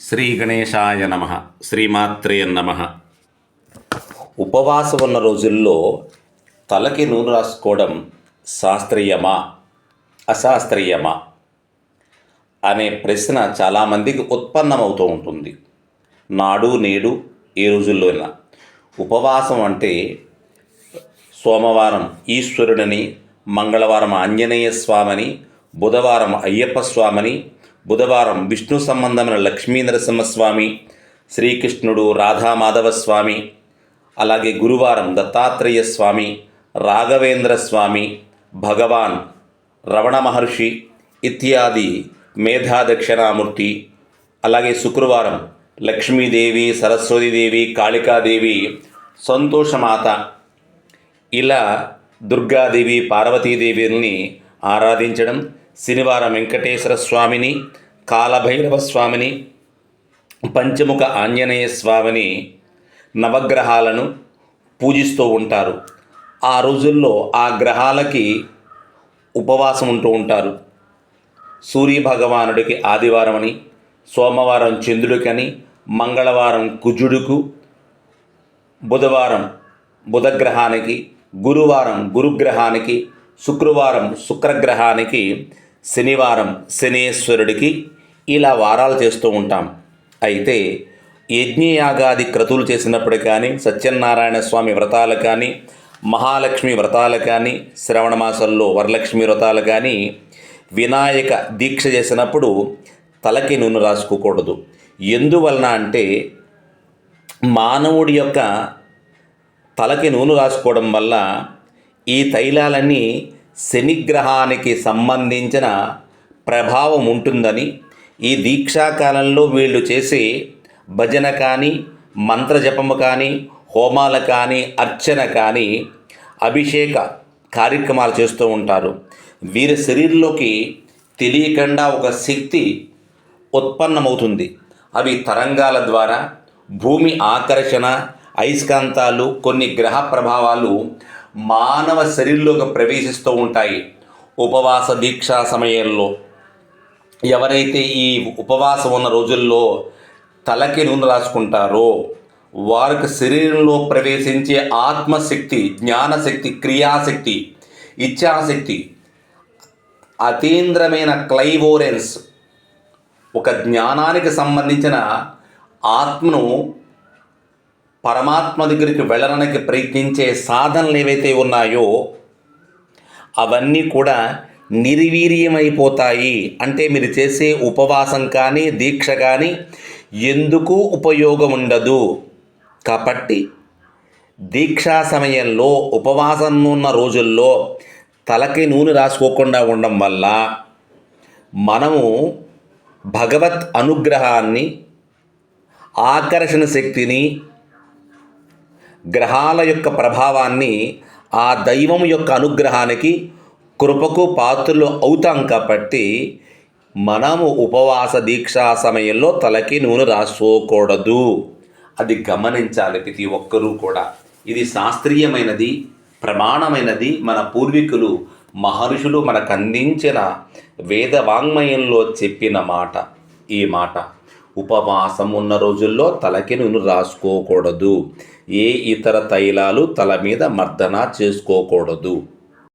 శ్రీ గణేశాయ నమ. శ్రీమాత్రే నమ. ఉపవాసం ఉన్న రోజుల్లో తలకి నూనె రాసుకోవడం శాస్త్రీయమా? అశాస్త్రీయమా? అనే ప్రశ్న చాలామందికి ఉత్పన్నమవుతూ ఉంటుంది. నాడు నేడు ఈ రోజుల్లోన ఉపవాసం అంటే సోమవారం ఈశ్వరుడని మంగళవారం ఆంజనేయ స్వామిని బుధవారం అయ్యప్ప స్వామిని బుధవారం విష్ణు సంబంధమైన లక్ష్మీ నరసింహస్వామి శ్రీకృష్ణుడు రాధామాధవ స్వామి అలాగే గురువారం దత్తాత్రేయ స్వామి రాఘవేంద్ర స్వామి భగవాన్ రమణ మహర్షి ఇత్యాది మేధాదక్షిణామూర్తి అలాగే శుక్రవారం లక్ష్మీదేవి సరస్వతీదేవి కాళికాదేవి సంతోషమాత ఇలా దుర్గాదేవి పార్వతీదేవిని ఆరాధించడం శనివారం వెంకటేశ్వర స్వామిని కాలభైరవ స్వామిని పంచముఖ ఆంజనేయ స్వామిని నవగ్రహాలను పూజిస్తూ ఉంటారు. ఆ రోజుల్లో ఆ గ్రహాలకి ఉపవాసం ఉంటూ ఉంటారు. సూర్య భగవానుడికి ఆదివారం అని సోమవారం చంద్రుడికని మంగళవారం కుజుడుకు బుధవారం బుధగ్రహానికి గురువారం గురుగ్రహానికి శుక్రవారం శుక్రగ్రహానికి శనివారం శనేశ్వరుడికి ఇలా వారాలు చేస్తూ ఉంటాం. అయితే యజ్ఞయాగాది క్రతువులు చేసినప్పుడు కానీ సత్యనారాయణ స్వామి వ్రతాలు కానీ మహాలక్ష్మి వ్రతాలు కానీ శ్రవణ మాసంలో వరలక్ష్మి వ్రతాలు కానీ వినాయక దీక్ష చేసినప్పుడు తలకి నూనె రాసుకోకూడదు. ఎందువలన అంటే మానవుడి యొక్క తలకి నూనె రాసుకోవడం వల్ల ఈ తైలాలన్నీ శనిగ్రహానికి సంబంధించిన ప్రభావం ఉంటుందని ఈ దీక్షాకాలంలో వీళ్ళు చేసే భజన కానీ మంత్రజపము కానీ హోమాలు కానీ అర్చన కానీ అభిషేక కార్యక్రమాలు చేస్తూ ఉంటారు. వీరి శరీరంలోకి తెలియకుండా ఒక శక్తి ఉత్పన్నమవుతుంది. అవి తరంగాల ద్వారా భూమి ఆకర్షణ అయస్కాంతాలు కొన్ని గ్రహ ప్రభావాలు మానవ శరీరంలోకి ప్రవేశిస్తూ ఉంటాయి ఉపవాస దీక్షా సమయంలో. ఎవరైతే ఈ ఉపవాసం ఉన్న రోజుల్లో తలకి నూనె రాసుకుంటారో వారికి శరీరంలో ప్రవేశించే ఆత్మశక్తి జ్ఞానశక్తి క్రియాశక్తి ఇచ్ఛాశక్తి అతీంద్రమైన క్లైవోరెన్స్ ఒక జ్ఞానానికి సంబంధించిన ఆత్మను పరమాత్మ దగ్గరికి వెళ్ళడానికి ప్రయత్నించే సాధనలు ఏవైతే ఉన్నాయో అవన్నీ కూడా నిర్వీర్యమైపోతాయి. అంటే మీరు చేసే ఉపవాసం కానీ దీక్ష కానీ ఎందుకు ఉపయోగం ఉండదు? కాబట్టి దీక్షా సమయంలో ఉపవాసం ఉన్న రోజుల్లో తలకి నూనె రాసుకోకుండా ఉండడం వల్ల మనము భగవత్ అనుగ్రహాన్ని ఆకర్షణ శక్తిని గ్రహాల యొక్క ప్రభావాన్ని ఆ దైవం యొక్క అనుగ్రహానికి కృపకు పాత్రలు అవుతాం కాబట్టి మనము ఉపవాస దీక్షా సమయంలో తలకి నూనె రాసుకోకూడదు. అది గమనించాలి ప్రతి ఒక్కరూ కూడా. ఇది శాస్త్రీయమైనది ప్రమాణమైనది. మన పూర్వీకులు మహర్షులు మనకు అందించిన వేద వాంగ్మయంలో చెప్పిన మాట ఈ మాట. ఉపవాసం ఉన్న రోజుల్లో తలకి నూనె రాసుకోకూడదు. ఏ ఇతర తైలాలు తల మీద మర్దన చేసుకోకూడదు.